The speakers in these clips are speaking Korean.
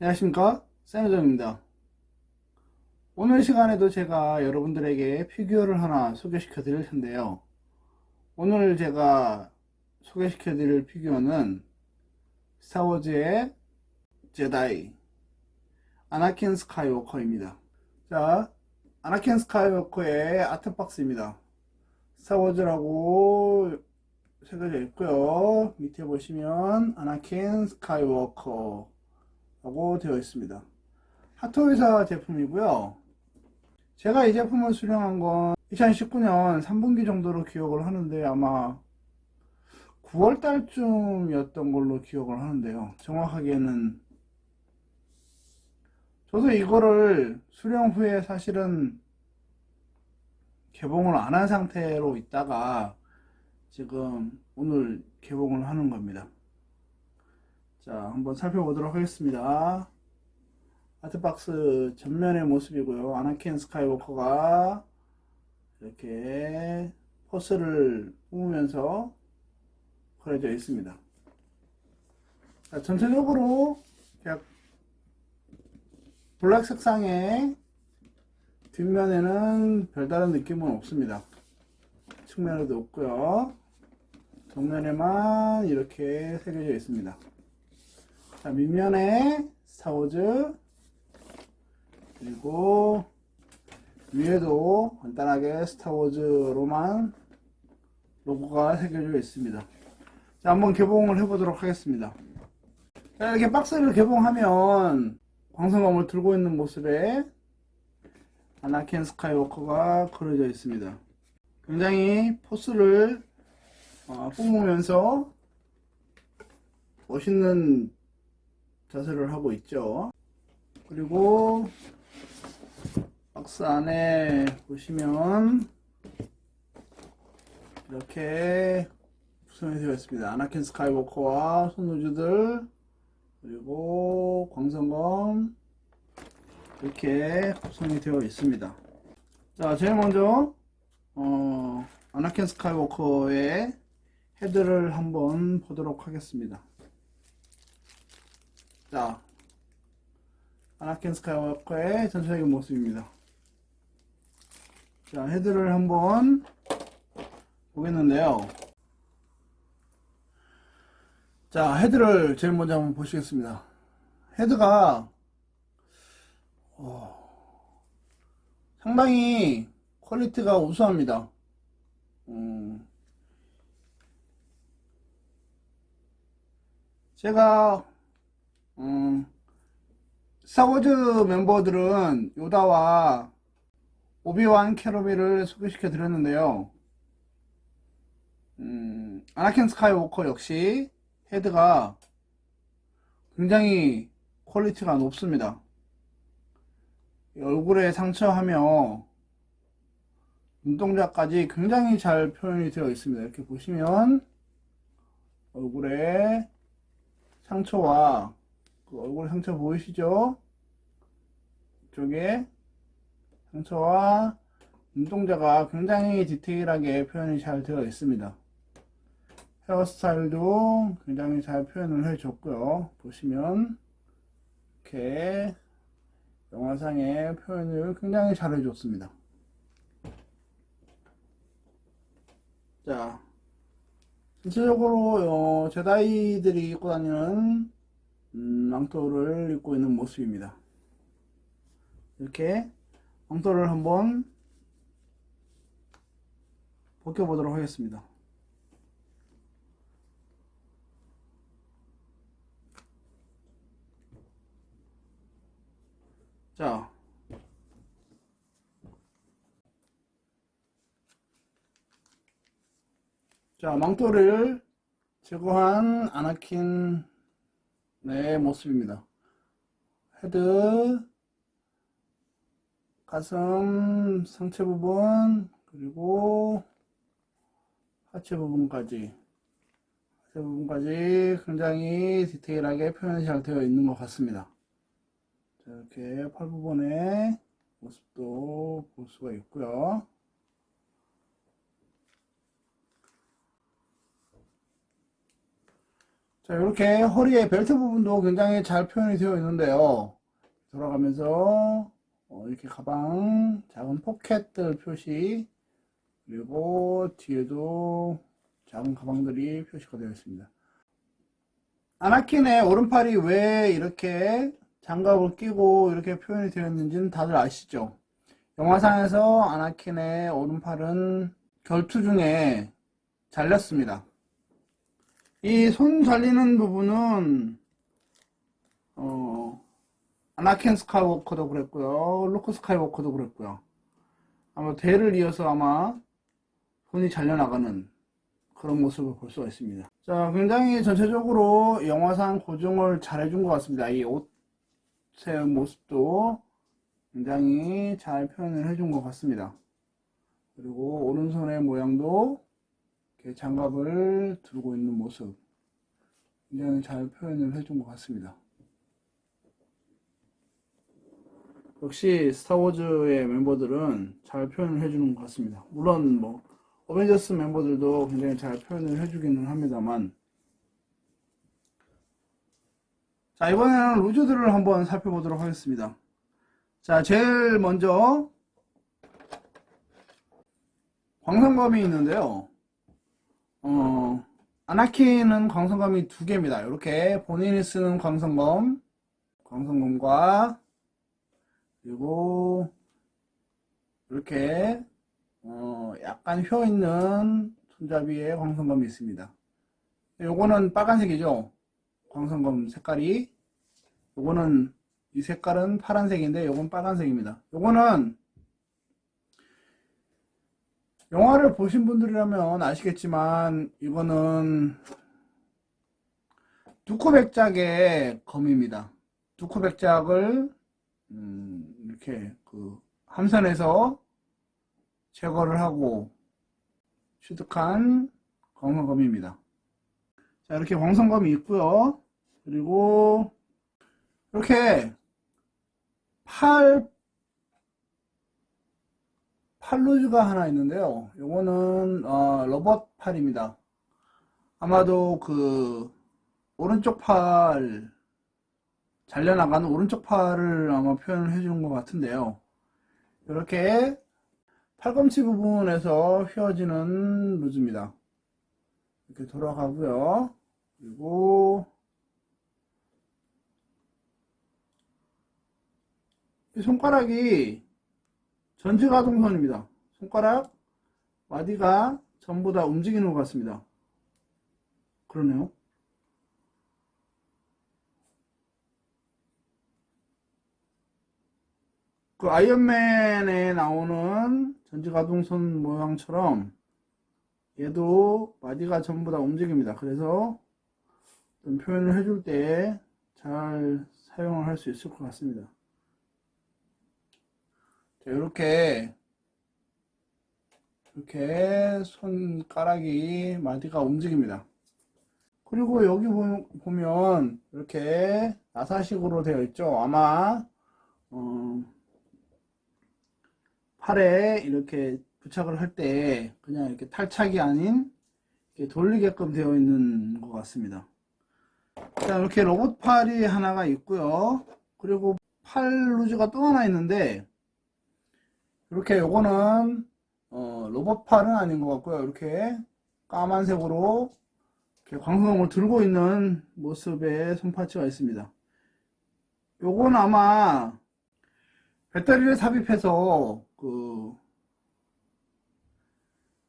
안녕하십니까? 쌤정입니다. 오늘 시간에도 제가 여러분들에게 피규어를 하나 소개시켜 드릴 텐데요. 오늘 제가 소개시켜 드릴 피규어는 스타워즈의 제다이 아나킨 스카이워커입니다. 자 아나킨 스카이워커의 아트박스입니다. 스타워즈라고 새겨져 있고요. 밑에 보시면 아나킨 스카이워커 라고 되어 있습니다. 하토회사 제품이고요. 제가 이 제품을 수령한 건 2019년 3분기 정도로 기억을 하는데 아마 9월 달쯤이었던 걸로 기억을 하는데요. 정확하게는 저도 이거를 수령 후에 사실은 개봉을 안 한 상태로 있다가 지금 오늘 개봉을 하는 겁니다. 자, 한번 살펴보도록 하겠습니다. 아트박스 전면의 모습이고요. 아나킨 스카이워커가 이렇게 포스를 뿜으면서 그려져 있습니다. 자, 전체적으로 블랙 색상의 뒷면에는 별다른 느낌은 없습니다. 측면에도 없고요. 정면에만 이렇게 새겨져 있습니다. 자, 밑면에 스타워즈 그리고 위에도 간단하게 스타워즈로만 로고가 새겨져 있습니다. 자, 한번 개봉을 해보도록 하겠습니다. 자, 이렇게 박스를 개봉하면 광선검을 들고 있는 모습에 아나킨 스카이워커가 그려져 있습니다. 굉장히 포스를 어, 뿜으면서 멋있는 자세를 하고 있죠. 그리고 박스 안에 보시면 이렇게 구성이 되어 있습니다. 아나킨 스카이워커와 손우주들 그리고 광선검 이렇게 구성이 되어 있습니다. 자, 제일 먼저 어, 아나킨 스카이워커의 헤드를 한번 보도록 하겠습니다. 자, 아나킨 스카이워커의 전체적인 모습입니다. 자, 헤드를 한번 보겠는데요. 자, 헤드를 제일 먼저 한번 보시겠습니다. 헤드가 어, 상당히 퀄리티가 우수합니다. 음, 제가 음, 스타워즈 멤버들은 요다와 오비완 캐로비를 소개시켜 드렸는데요. 음, 아나킨 스카이워커 역시 헤드가 굉장히 퀄리티가 높습니다. 얼굴에 상처하며 눈동자까지 굉장히 잘 표현이 되어 있습니다. 이렇게 보시면 얼굴에 상처와 그 얼굴 상처 보이시죠? 이쪽에 상처와 눈동자가 굉장히 디테일하게 표현이 잘 되어 있습니다. 헤어스타일도 굉장히 잘 표현을 해줬고요. 보시면 이렇게 영화상의 표현을 굉장히 잘 해줬습니다. 자, 전체적으로 어, 제다이들이 입고 다니는 음, 망토를 입고 있는 모습입니다. 이렇게 망토를 한번 벗겨보도록 하겠습니다. 자, 자, 망토를 제거한 아나킨 네, 모습입니다. 헤드, 가슴, 상체 부분, 그리고 하체 부분까지, 하체 부분까지 굉장히 디테일하게 표현이 잘 되어 있는 것 같습니다. 자, 이렇게 팔 부분의 모습도 볼 수가 있고요. 자, 이렇게 허리의 벨트 부분도 굉장히 잘 표현이 되어 있는데요. 돌아가면서 어, 이렇게 가방 작은 포켓들 표시 그리고 뒤에도 작은 가방들이 표시가 되어 있습니다. 아나킨의 오른팔이 왜 이렇게 장갑을 끼고 이렇게 표현이 되어 있는지는 다들 아시죠? 영화상에서 아나킨의 오른팔은 결투 중에 잘렸습니다. 이 손 잘리는 부분은 어, 아나킨 스카이워커도 그랬고요. 루크 스카이워커도 그랬고요. 아마 대를 이어서 아마 손이 잘려나가는 그런 모습을 볼 수가 있습니다. 자, 굉장히 전체적으로 영화상 고정을 잘 해준 것 같습니다. 이 옷의 모습도 굉장히 잘 표현을 해준 것 같습니다. 그리고 오른손의 모양도 장갑을 들고 있는 모습 굉장히 잘 표현을 해준 것 같습니다. 역시 스타워즈의 멤버들은 잘 표현을 해주는 것 같습니다. 물론 뭐 어벤져스 멤버들도 굉장히 잘 표현을 해주기는 합니다만 자 이번에는 루즈들을 한번 살펴보도록 하겠습니다. 자 제일 먼저 광선검이 있는데요. 어, 아나키는 광선검이 두 개입니다. 이렇게 본인이 쓰는 광선검, 광선검과 그리고 이렇게 어, 약간 휘어 있는 손잡이에 광선검이 있습니다. 요거는 빨간색이죠. 광선검 색깔이. 요거는 이 색깔은 파란색인데 요건 빨간색입니다. 요거는 영화를 보신 분들이라면 아시겠지만 이거는 두코백작의 검입니다. 두코백작을 음, 이렇게 그 함선에서 제거를 하고 취득한 광선검입니다. 자 이렇게 광선검이 있고요. 그리고 이렇게 팔 팔루즈가 하나 있는데요. 요거는 어, 로봇 팔입니다. 아마도 그 오른쪽 팔 잘려나가는 오른쪽 팔을 아마 표현을 해주는 것 같은데요. 이렇게 팔꿈치 부분에서 휘어지는 루즈입니다. 이렇게 돌아가고요. 그리고 이 손가락이 전지가동선입니다. 손가락 마디가 전부 다 움직이는 것 같습니다. 그러네요. 그 아이언맨에 나오는 전지가동선 모양처럼 얘도 마디가 전부 다 움직입니다. 그래서 좀 표현을 해줄 때 잘 사용을 할 수 있을 것 같습니다. 자, 이렇게 이렇게 손가락이 마디가 움직입니다. 그리고 여기 보- 보면 이렇게 나사식으로 되어 있죠. 아마 어, 팔에 이렇게 부착을 할 때 그냥 이렇게 탈착이 아닌 이렇게 돌리게끔 되어 있는 것 같습니다. 자, 이렇게 로봇 팔이 하나가 있고요. 그리고 팔 루즈가 또 하나 있는데 이렇게 요거는 어, 로봇 팔은 아닌 것 같고요. 이렇게 까만색으로 이렇게 광선검을 들고 있는 모습의 손파츠가 있습니다. 요건 아마 배터리를 삽입해서 그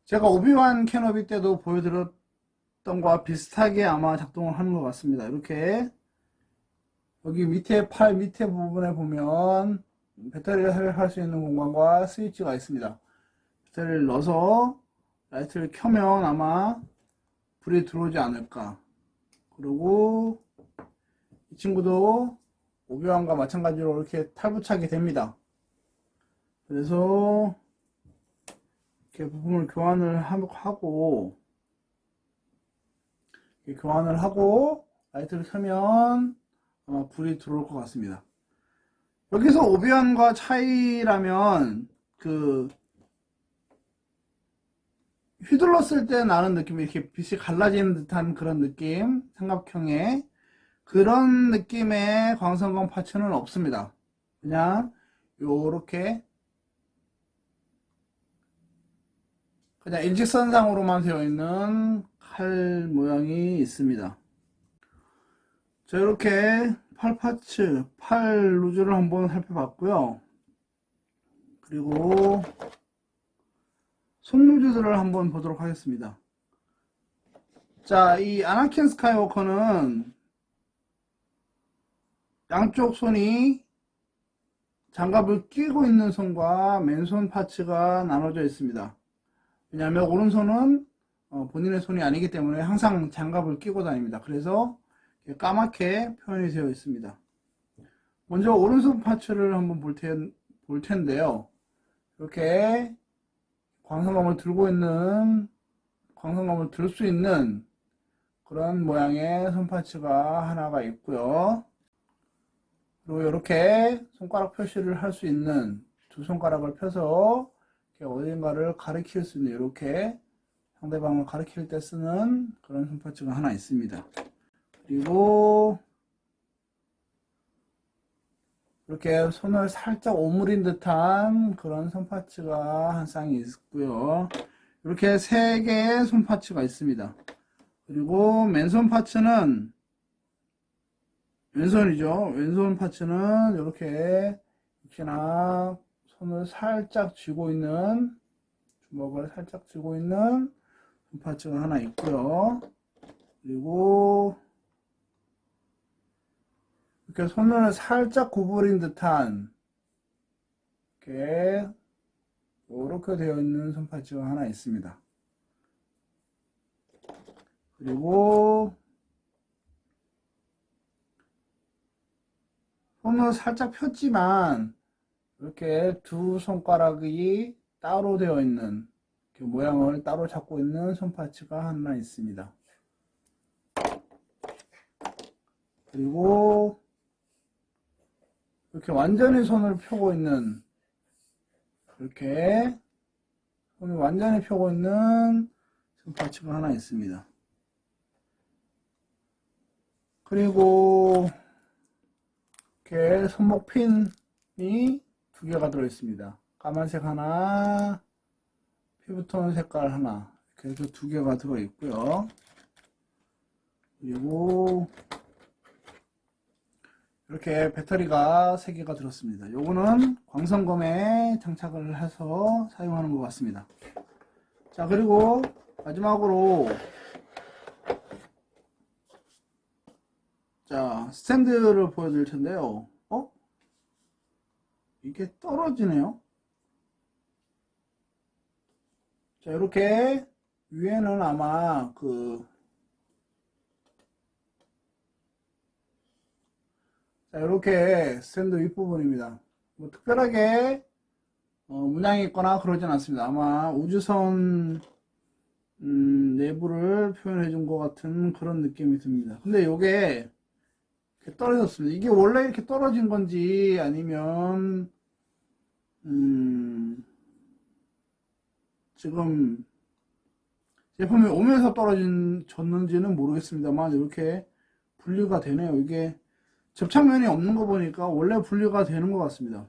제가 오비완 캐노비 때도 보여드렸던 것과 비슷하게 아마 작동을 하는 것 같습니다. 이렇게 여기 밑에 팔 밑에 부분에 보면 배터리를 삽입할 수 있는 공간과 스위치가 있습니다. 배터리를 넣어서 라이트를 켜면 아마 불이 들어오지 않을까. 그리고 이 친구도 오비완과 마찬가지로 이렇게 탈부착이 됩니다. 그래서 이렇게 부품을 교환을 하- 하고 교환을 하고 라이트를 켜면 아마 불이 들어올 것 같습니다. 여기서 오비완과 차이라면 그 휘둘렀을 때 나는 느낌, 이렇게 빛이 갈라지는 듯한 그런 느낌, 삼각형의 그런 느낌의 광선광 파츠는 없습니다. 그냥 요렇게 그냥 일직선상으로만 되어 있는 칼 모양이 있습니다. 자, 이렇게 팔 파츠, 팔 루즈를 한번 살펴봤고요. 그리고 손 루즈들을 한번 보도록 하겠습니다. 자, 이 아나킨 스카이워커는 양쪽 손이 장갑을 끼고 있는 손과 맨손 파츠가 나눠져 있습니다. 왜냐하면 오른손은 어, 본인의 손이 아니기 때문에 항상 장갑을 끼고 다닙니다. 그래서 까맣게 표현이 되어 있습니다. 먼저 오른손 파츠를 한번 볼, 텐, 볼 텐데요. 이렇게 광선검을 들고 있는 광선검을 들 수 있는 그런 모양의 손 파츠가 하나가 있고요. 그리고 이렇게 손가락 표시를 할 수 있는 두 손가락을 펴서 어딘가를 가리킬 수 있는 이렇게 상대방을 가리킬 때 쓰는 그런 손 파츠가 하나 있습니다. 그리고 이렇게 손을 살짝 오므린 듯한 그런 손파츠가 한 쌍이 있고요. 이렇게 세 개의 손파츠가 있습니다. 그리고 맨손 파츠는 왼손이죠. 왼손 파츠는 이렇게 역시나 손을 살짝 쥐고 있는 주먹을 살짝 쥐고 있는 손 파츠가 하나 있고요. 그리고 이렇게 손을 살짝 구부린 듯한 이렇게 이렇게 되어 있는 손파츠가 하나 있습니다. 그리고 손을 살짝 폈지만 이렇게 두 손가락이 따로 되어 있는 이렇게 모양을 따로 잡고 있는 손파츠가 하나 있습니다. 그리고 이렇게 완전히 손을 펴고 있는 이렇게 손을 완전히 펴고 있는 손파츠가 하나 있습니다. 그리고 이렇게 손목 핀이 두 개가 들어 있습니다. 까만색 하나, 피부톤 색깔 하나, 이렇게 해서 두 개가 들어 있고요. 그리고 이렇게 배터리가 3개가 들었습니다. 요거는 광선검에 장착을 해서 사용하는 것 같습니다. 자, 그리고 마지막으로 자, 스탠드를 보여드릴 텐데요. 어? 이게 떨어지네요. 자, 이렇게 위에는 아마 그 자, 이렇게 스탠드 윗부분입니다. 뭐 특별하게 어, 문양이 있거나 그러진 않습니다. 아마 우주선 음, 내부를 표현해 준 것 같은 그런 느낌이 듭니다. 근데 이게 이렇게 떨어졌습니다. 이게 원래 이렇게 떨어진 건지 아니면 음, 지금 제품이 오면서 떨어진 졌는지는 모르겠습니다만 이렇게 분리가 되네요. 이게 접착면이 없는 거 보니까 원래 분리가 되는 것 같습니다.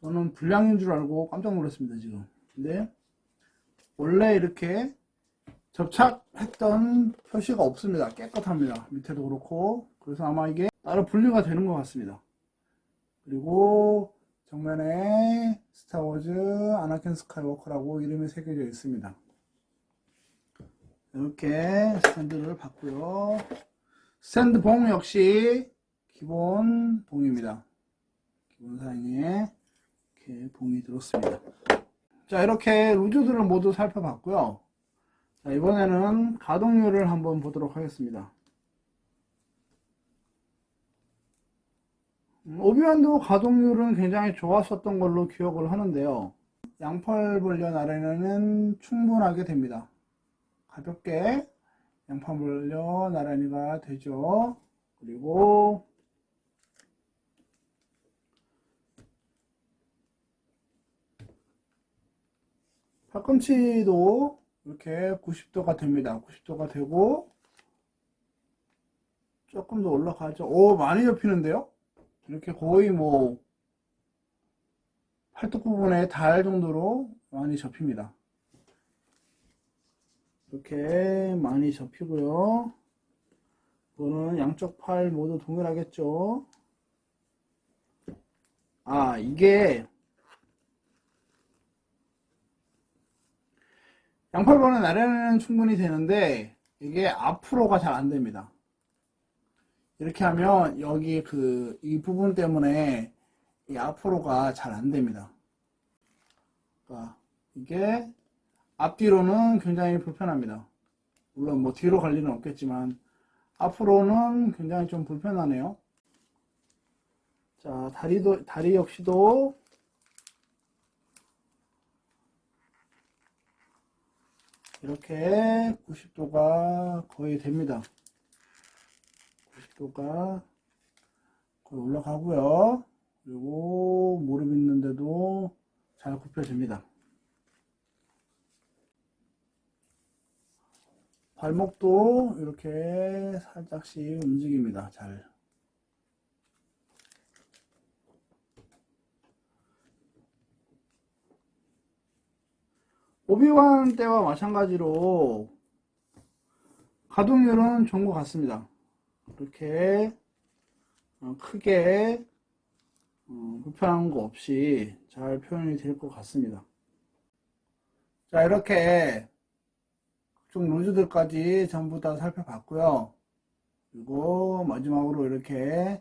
저는 불량인 줄 알고 깜짝 놀랐습니다, 지금. 근데 원래 이렇게 접착했던 표시가 없습니다. 깨끗합니다. 밑에도 그렇고. 그래서 아마 이게 따로 분리가 되는 것 같습니다. 그리고 정면에 스타워즈 아나킨 스카이워커라고 이름이 새겨져 있습니다. 이렇게 스탠드를 봤고요. 스탠드 봉 역시 기본 봉입니다. 기본 사양에 이렇게 봉이 들었습니다. 자, 이렇게 루즈들을 모두 살펴봤고요. 자, 이번에는 가동률을 한번 보도록 하겠습니다. 음, 오비완도 가동률은 굉장히 좋았었던 걸로 기억을 하는데요. 양팔 벌련 아래는 충분하게 됩니다. 가볍게 벌련 아래가 되죠. 그리고 팔꿈치도 이렇게 90도가 됩니다. 90도가 되고 조금 더 올라가죠. 오, 많이 접히는데요? 이렇게 거의 뭐 팔뚝 부분에 닿을 정도로 많이 접힙니다. 이렇게 많이 접히고요. 이거는 양쪽 팔 모두 동일하겠죠? 아, 이게 양팔번은 아래는 충분히 되는데 이게 앞으로가 잘 안 됩니다. 이렇게 하면 여기 그 이 부분 때문에 이 앞으로가 잘 안 됩니다. 그러니까 이게 앞뒤로는 굉장히 불편합니다. 물론 뭐 뒤로 갈 일은 없겠지만 앞으로는 굉장히 좀 불편하네요. 자, 다리도 다리 역시도 이렇게 90도가 거의 됩니다. 90도가 거의 올라가고요. 그리고 무릎 있는데도 잘 굽혀집니다. 발목도 이렇게 살짝씩 움직입니다. 잘. 오비완 때와 마찬가지로 가동률은 좋은 것 같습니다. 이렇게 어, 크게 어, 불편한 거 없이 잘 표현이 될 것 같습니다. 자, 이렇게 각종 루즈들까지 전부 다 살펴봤고요. 그리고 마지막으로 이렇게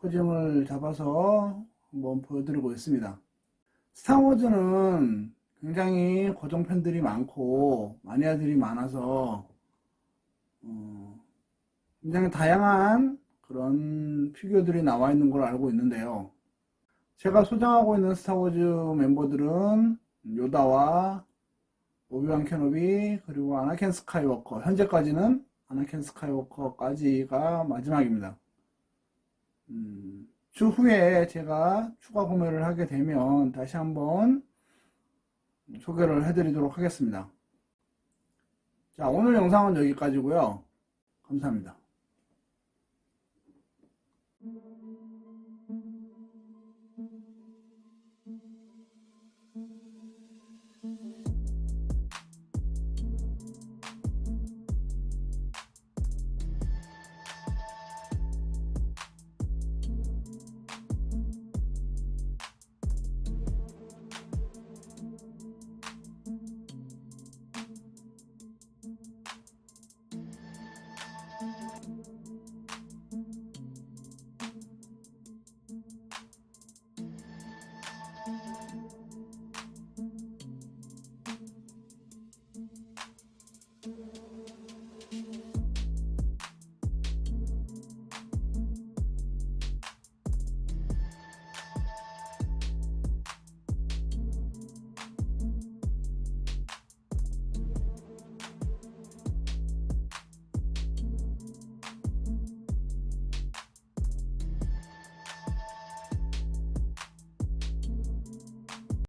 포징을 잡아서 한번 보여드리고 있습니다. 스타워즈는 굉장히 고정 팬들이 많고 마니아들이 많아서 어, 굉장히 다양한 그런 피규어들이 나와 있는 걸 알고 있는데요. 제가 소장하고 있는 스타워즈 멤버들은 요다와 오비완 케노비 그리고 아나켄 스카이워커 현재까지는 아나켄 스카이워커까지가 마지막입니다. 음, 추후에 제가 추가 구매를 하게 되면 다시 한번 소개를 해드리도록 하겠습니다. 자, 오늘 영상은 여기까지고요. 감사합니다.